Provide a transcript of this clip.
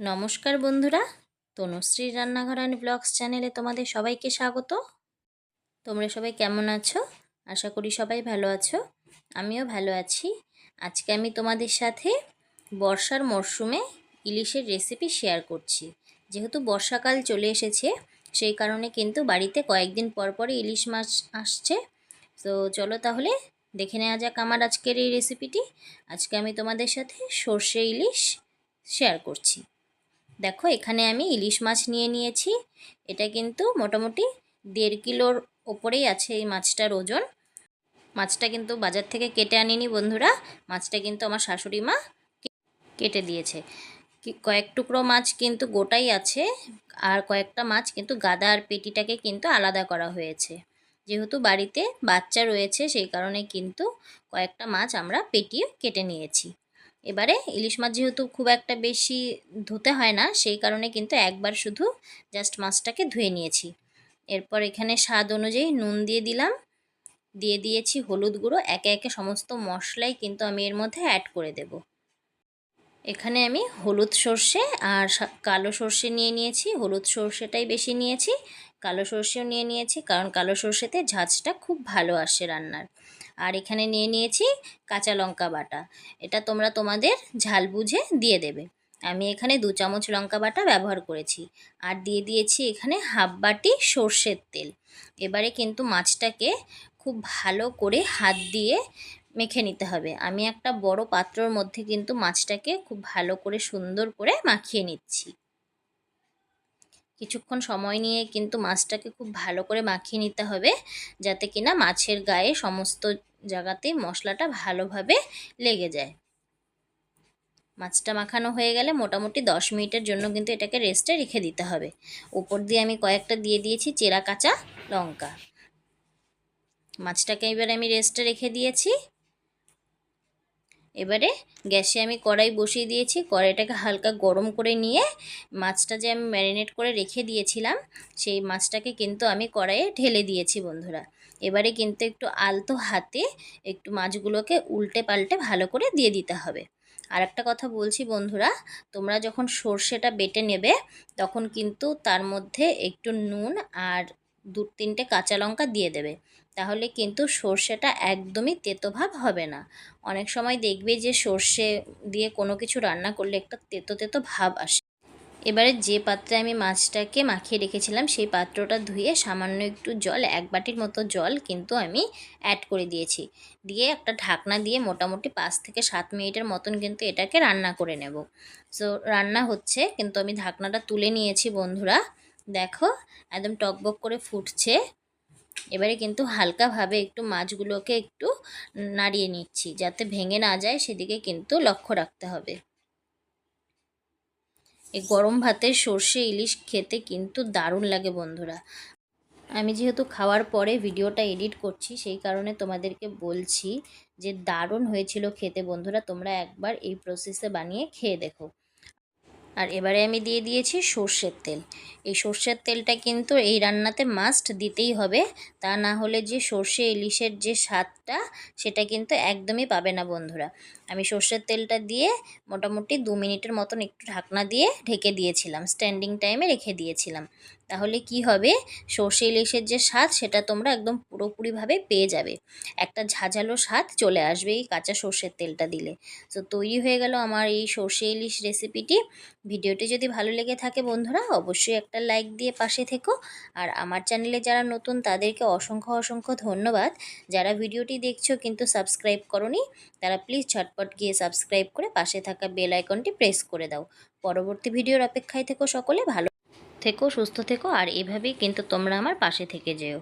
নমস্কার বন্ধুরা, তনুশ্রী রান্নাঘর অ্যান্ড ব্লগস চ্যানেলে তোমাদের সবাইকে স্বাগত। তোমরা সবাই কেমন আছো? আশা করি সবাই ভালো আছো, আমিও ভালো আছি। আজকে আমি তোমাদের সাথে বর্ষার মরশুমে ইলিশের রেসিপি শেয়ার করছি। যেহেতু বর্ষাকাল চলে এসেছে, সেই কারণে কিন্তু বাড়িতে কয়েকদিন পর পরে ইলিশ মাছ আসছে। তো চলো তাহলে দেখে নেওয়া যাক আমার আজকের এই রেসিপিটি আজকে আমি তোমাদের সাথে সর্ষে ইলিশ শেয়ার করছি। দেখো, এখানে আমি ইলিশ মাছ নিয়ে নিয়েছি। এটা কিন্তু মোটামুটি দেড় কিলোর ওপরেই আছে এই মাছটার ওজন। মাছটা কিন্তু বাজার থেকে কেটে আনিনি বন্ধুরা। মাছটা কিন্তু আমার শাশুড়ি মা কেটে দিয়েছে। কয়েক টুকরো মাছ কিন্তু গোটাই আছে, আর কয়েকটা মাছ কিন্তু গাদা আর পেটিটাকে কিন্তু আলাদা করা হয়েছে। যেহেতু বাড়িতে বাচ্চা রয়েছে, সেই কারণে কিন্তু কয়েকটা মাছ আমরা পেটিয়ে কেটে নিয়েছি। এবারে ইলিশ মাছ যেহেতু খুব একটা বেশি ধুতে হয় না, সেই কারণে কিন্তু একবার শুধু জাস্ট মাছটাকে ধুয়ে নিয়েছি। এরপর এখানে স্বাদ অনুযায়ী নুন দিয়ে দিলাম। দিয়ে দিয়েছি হলুদ গুঁড়ো। একে একে সমস্ত মশলাই কিন্তু আমি এর মধ্যে অ্যাড করে দেব। এখানে আমি হলুদ সর্ষে আর কালো সর্ষে নিয়ে নিয়েছি। হলুদ সর্ষেটাই বেশি নিয়েছি। কালো সর্ষেও নিয়ে নিয়েছি, কারণ কালো সর্ষেতে ঝাঁঝটা খুব ভালো আসে রান্নার। আর এখানে নিয়ে নিয়েছি কাঁচা লঙ্কা বাটা। এটা তোমরা তোমাদের ঝাল বুঝে দিয়ে দেবে। আমি এখানে দু চামচ লঙ্কা বাটা ব্যবহার করেছি। আর দিয়ে দিয়েছি এখানে হাফ বাটি সর্ষের তেল। এবারে কিন্তু মাছটাকে খুব ভালো করে হাত দিয়ে মেখে নিতে হবে। আমি একটা বড় পাত্রর মধ্যে কিন্তু মাছটাকে খুব ভালো করে সুন্দর করে মাখিয়ে নিচ্ছি। কিছুক্ষণ সময় নিয়ে কিন্তু মাছটাকে খুব ভালো করে মাখিয়ে নিতে হবে, যাতে কিনা মাছের গায়ে সমস্ত জায়গাতে মশলাটা ভালোভাবে লেগে যায়। মাছটা মাখানো হয়ে গেলে মোটামুটি দশ মিনিটের জন্য কিন্তু এটাকে রেস্টে রেখে দিতে হবে। উপর দিয়ে আমি কয়েকটা দিয়ে দিয়েছি চেরা কাঁচা লঙ্কা। মাছটাকে এবার আমি রেস্টে রেখে দিয়েছি। এবারে গ্যাসে আমি কড়াই বসিয়ে দিয়েছি। কড়াইটাকে হালকা গরম করে নিয়ে মাছটা যে আমি ম্যারিনেট করে রেখে দিয়েছিলাম, সেই মাছটাকে কিন্তু আমি কড়াইয়ে ঢেলে দিয়েছি বন্ধুরা। এবারে কিন্তু একটু আলতো হাতে একটু মাছগুলোকে উল্টে পাল্টে ভালো করে দিয়ে দিতে হবে। আর একটা কথা বলছি বন্ধুরা, তোমরা যখন সর্ষেটা বেটে নেবে, তখন কিন্তু তার মধ্যে একটু নুন আর দু তিনটে কাঁচা লঙ্কা দিয়ে দেবে। তাহলে কিন্তু সর্ষেটা একদমই তেতো ভাব হবে না। অনেক সময় দেখবে যে সর্ষে দিয়ে কোনো কিছু রান্না করলে একটা তেতো তেতো ভাব আসে। এবারে যে পাত্রে আমি মাছটাকে মাখিয়ে রেখেছিলাম, সেই পাত্রটা ধুয়ে সামান্য একটু জল, এক বাটির মতো জল কিন্তু আমি অ্যাড করে দিয়েছি। দিয়ে একটা ঢাকনা দিয়ে মোটামুটি পাঁচ থেকে সাত মিনিটের মতন কিন্তু এটাকে রান্না করে নেব। সো রান্না হচ্ছে, কিন্তু আমি ঢাকনাটা তুলে নিয়েছি বন্ধুরা। দেখো, একদম টকবক করে ফুটছে। এবারে কিন্তু হালকাভাবে একটু মাছগুলোকে একটু নাড়িয়ে নিচ্ছি, যাতে ভেঙে না যায়, সেদিকে কিন্তু লক্ষ্য রাখতে হবে। এই গরম ভাতের সর্ষে ইলিশ খেতে কিন্তু দারুণ লাগে বন্ধুরা। আমি যেহেতু খাওয়ার পরে ভিডিওটা এডিট করছি, সেই কারণে তোমাদেরকে বলছি যে দারুণ হয়েছিল খেতে বন্ধুরা, তোমরা একবার এই প্রসেসে বানিয়ে খেয়ে দেখো। আর এবারে আমি দিয়ে দিয়েছি সর্ষের তেল। এই সর্ষের তেলটা কিন্তু এই রান্নাতে মাস্ট দিতেই হবে। তা না হলে যে সর্ষে ইলিশের যে স্বাদটা, সেটা কিন্তু একদমই পাবে না বন্ধুরা। আমি সর্ষের তেলটা দিয়ে মোটামুটি দু মিনিটের মতন একটু ঢাকনা দিয়ে ঢেকে দিয়েছিলাম। স্ট্যান্ডিং টাইমে রেখে দিয়েছিলাম। তাহলে কি হবে? সর্ষে ইলিশের যে স্বাদ, সেটা তোমরা একদম পুরোপুরিভাবে পেয়ে যাবে। একটা ঝাঁঝালো স্বাদ চলে আসবে এই কাঁচা সর্ষের তেলটা দিলে। তো তৈরি হয়ে গেল আমার এই সর্ষে ইলিশ রেসিপিটি। ভিডিওটি যদি ভালো লেগে থাকে বন্ধুরা, অবশ্যই একটা লাইক দিয়ে পাশে থেকো। আর আমার চ্যানেলে যারা নতুন, তাদেরকে অসংখ্য অসংখ্য ধন্যবাদ। যারা ভিডিওটি দেখছ কিন্তু সাবস্ক্রাইব করনি, তারা প্লিজ ঝটপট গিয়ে সাবস্ক্রাইব করে পাশে থাকা বেল আইকনটি প্রেস করে দাও। পরবর্তী ভিডিওর অপেক্ষায় থেকো সকলে, ভালো থেকো সুস্থ থেকো আর এভাবেই কিন্তু তোমরা আমার পাশে থেকে যেও।